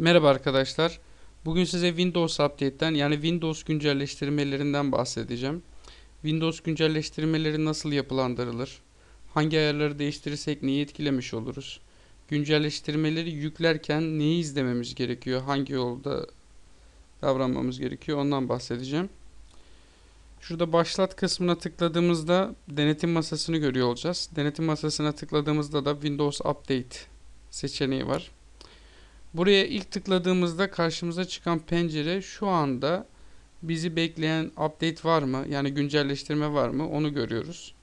Merhaba arkadaşlar. Bugün size Windows Update'ten yani Windows güncelleştirmelerinden bahsedeceğim. Windows güncelleştirmeleri nasıl yapılandırılır? Hangi ayarları değiştirirsek neyi etkilemiş oluruz? Güncelleştirmeleri yüklerken neyi izlememiz gerekiyor? Hangi yolda davranmamız gerekiyor? Ondan bahsedeceğim. Şurada başlat kısmına tıkladığımızda denetim masasını görüyor olacağız. Denetim masasına tıkladığımızda da Windows Update seçeneği var. Buraya ilk tıkladığımızda karşımıza çıkan pencere şu anda bizi bekleyen update var mı? Yani güncelleştirme var mı? Onu görüyoruz.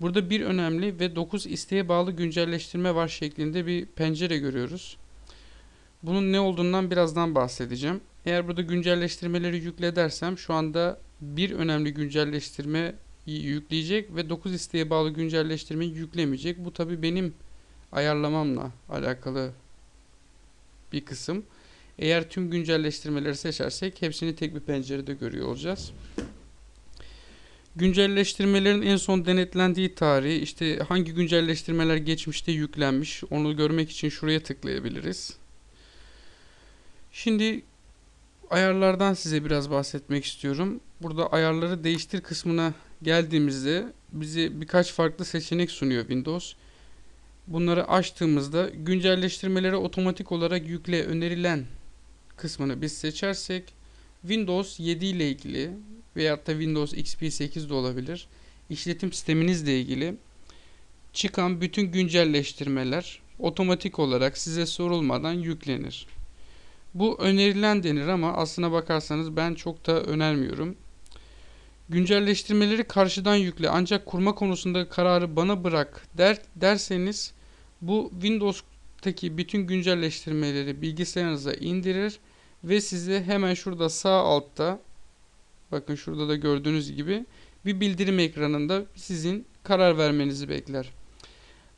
Burada bir önemli ve 9 isteğe bağlı güncelleştirme var şeklinde bir pencere görüyoruz. Bunun ne olduğundan birazdan bahsedeceğim. Eğer burada güncelleştirmeleri yükle dersem şu anda bir önemli güncelleştirme yükleyecek ve 9 isteğe bağlı güncelleştirmeyi yüklemeyecek. Bu tabi benim ayarlamamla alakalı bir kısım. Eğer tüm güncelleştirmeleri seçersek hepsini tek bir pencerede görüyor olacağız. Güncelleştirmelerin en son denetlendiği tarih, işte hangi güncelleştirmeler geçmişte yüklenmiş onu görmek için şuraya tıklayabiliriz. Şimdi ayarlardan size biraz bahsetmek istiyorum. Burada ayarları değiştir kısmına geldiğimizde bize birkaç farklı seçenek sunuyor Windows. Bunları açtığımızda güncelleştirmeleri otomatik olarak yükle önerilen kısmını biz seçersek Windows 7 ile ilgili veyahut da Windows XP 8 de olabilir. işletim sisteminizle ilgili çıkan bütün güncelleştirmeler otomatik olarak size sorulmadan yüklenir. Bu önerilen denir ama aslına bakarsanız ben çok da önermiyorum. Güncelleştirmeleri karşıdan yükle ancak kurma konusunda kararı bana bırak der, derseniz bu Windows'taki bütün güncelleştirmeleri bilgisayarınıza indirir ve size hemen şurada sağ altta bakın şurada da gördüğünüz gibi bir bildirim ekranında sizin karar vermenizi bekler.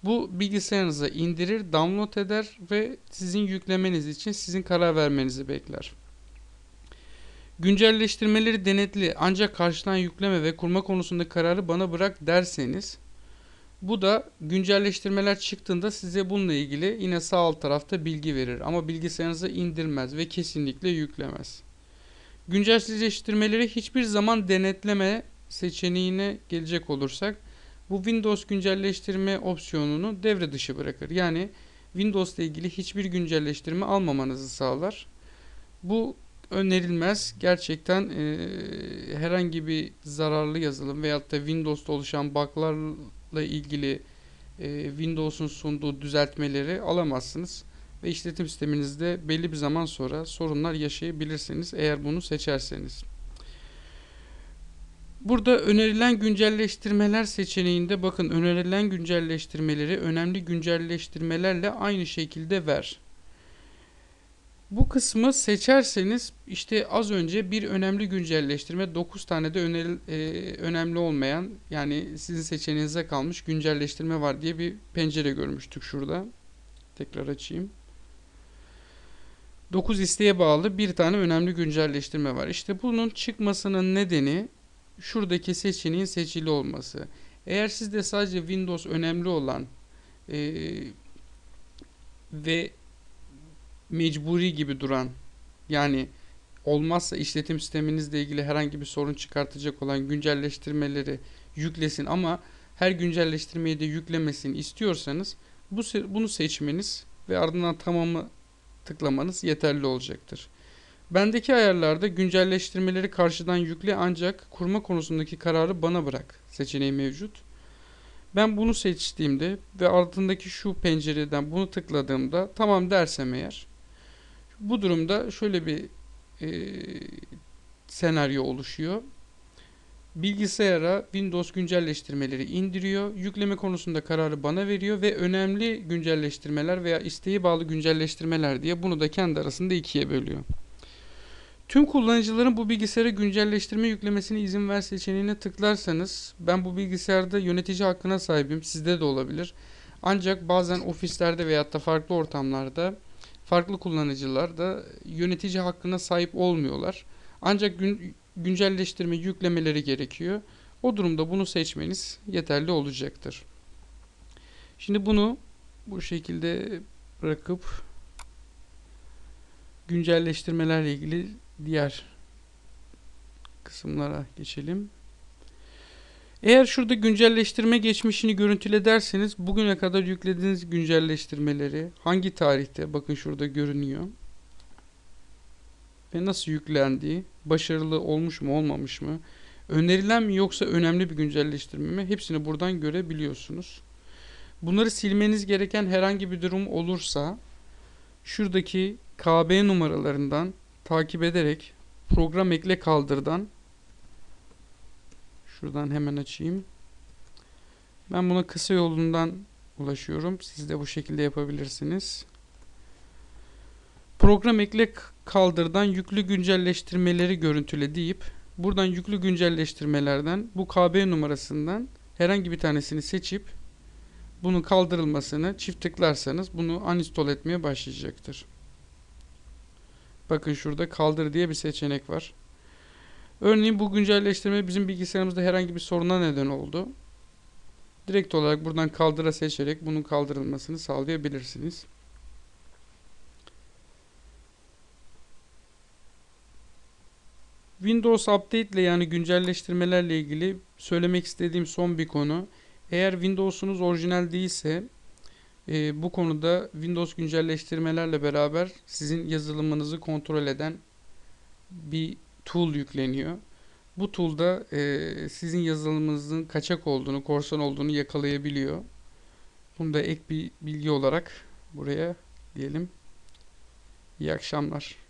Bu bilgisayarınıza indirir, download eder ve sizin yüklemeniz için sizin karar vermenizi bekler. Güncelleştirmeleri denetli ancak karşıdan yükleme ve kurma konusunda kararı bana bırak derseniz bu da güncelleştirmeler çıktığında size bununla ilgili yine sağ alt tarafta bilgi verir ama bilgisayarınıza indirmez ve kesinlikle yüklemez. Güncelleştirmeleri hiçbir zaman denetleme seçeneğine gelecek olursak bu Windows güncelleştirme opsiyonunu devre dışı bırakır. Yani Windows ile ilgili hiçbir güncelleştirme almamanızı sağlar. Bu önerilmez. Gerçekten e, herhangi bir zararlı yazılım veyahut da Windows'ta oluşan bug'larla ilgili e, Windows'un sunduğu düzeltmeleri alamazsınız. Ve işletim sisteminizde belli bir zaman sonra sorunlar yaşayabilirsiniz eğer bunu seçerseniz. Burada önerilen güncelleştirmeler seçeneğinde bakın önerilen güncelleştirmeleri önemli güncelleştirmelerle aynı şekilde ver. Bu kısmı seçerseniz işte az önce bir önemli güncelleştirme 9 tane de öneri, e, önemli olmayan yani sizin seçeneğinize kalmış güncelleştirme var diye bir pencere görmüştük şurada. Tekrar açayım. 9 isteğe bağlı bir tane önemli güncelleştirme var. İşte bunun çıkmasının nedeni şuradaki seçeneğin seçili olması. Eğer sizde sadece Windows önemli olan e, ve mecburi gibi duran yani olmazsa işletim sisteminizle ilgili herhangi bir sorun çıkartacak olan güncelleştirmeleri yüklesin ama her güncelleştirmeyi de yüklemesin istiyorsanız bu bunu seçmeniz ve ardından tamamı tıklamanız yeterli olacaktır. Bendeki ayarlarda güncelleştirmeleri karşıdan yükle ancak kurma konusundaki kararı bana bırak seçeneği mevcut. Ben bunu seçtiğimde ve altındaki şu pencereden bunu tıkladığımda tamam dersem eğer bu durumda şöyle bir e, senaryo oluşuyor. Bilgisayara Windows güncelleştirmeleri indiriyor. Yükleme konusunda kararı bana veriyor ve önemli güncelleştirmeler veya isteğe bağlı güncelleştirmeler diye bunu da kendi arasında ikiye bölüyor. Tüm kullanıcıların bu bilgisayara güncelleştirme yüklemesine izin ver seçeneğine tıklarsanız ben bu bilgisayarda yönetici hakkına sahibim. Sizde de olabilir. Ancak bazen ofislerde veyahut da farklı ortamlarda farklı kullanıcılar da yönetici hakkına sahip olmuyorlar. Ancak gün, güncelleştirme yüklemeleri gerekiyor. O durumda bunu seçmeniz yeterli olacaktır. Şimdi bunu bu şekilde bırakıp güncelleştirmelerle ilgili diğer kısımlara geçelim. Eğer şurada güncelleştirme geçmişini görüntüle derseniz bugüne kadar yüklediğiniz güncelleştirmeleri hangi tarihte bakın şurada görünüyor. Ve nasıl yüklendiği, başarılı olmuş mu olmamış mı, önerilen mi yoksa önemli bir güncelleştirme mi hepsini buradan görebiliyorsunuz. Bunları silmeniz gereken herhangi bir durum olursa şuradaki KB numaralarından takip ederek program ekle kaldırdan şuradan hemen açayım. Ben buna kısa yolundan ulaşıyorum. Siz de bu şekilde yapabilirsiniz. Program ekle kaldırdan yüklü güncelleştirmeleri görüntüle deyip buradan yüklü güncelleştirmelerden bu KB numarasından herhangi bir tanesini seçip bunun kaldırılmasını çift tıklarsanız bunu uninstall etmeye başlayacaktır. Bakın şurada kaldır diye bir seçenek var. Örneğin bu güncelleştirme bizim bilgisayarımızda herhangi bir soruna neden oldu. Direkt olarak buradan kaldıra seçerek bunun kaldırılmasını sağlayabilirsiniz. Windows Update ile yani güncelleştirmelerle ilgili söylemek istediğim son bir konu. Eğer Windows'unuz orijinal değilse e, bu konuda Windows güncelleştirmelerle beraber sizin yazılımınızı kontrol eden bir tool yükleniyor. Bu tool'da e, sizin yazılımınızın kaçak olduğunu, korsan olduğunu yakalayabiliyor. Bunu da ek bir bilgi olarak buraya diyelim. İyi akşamlar.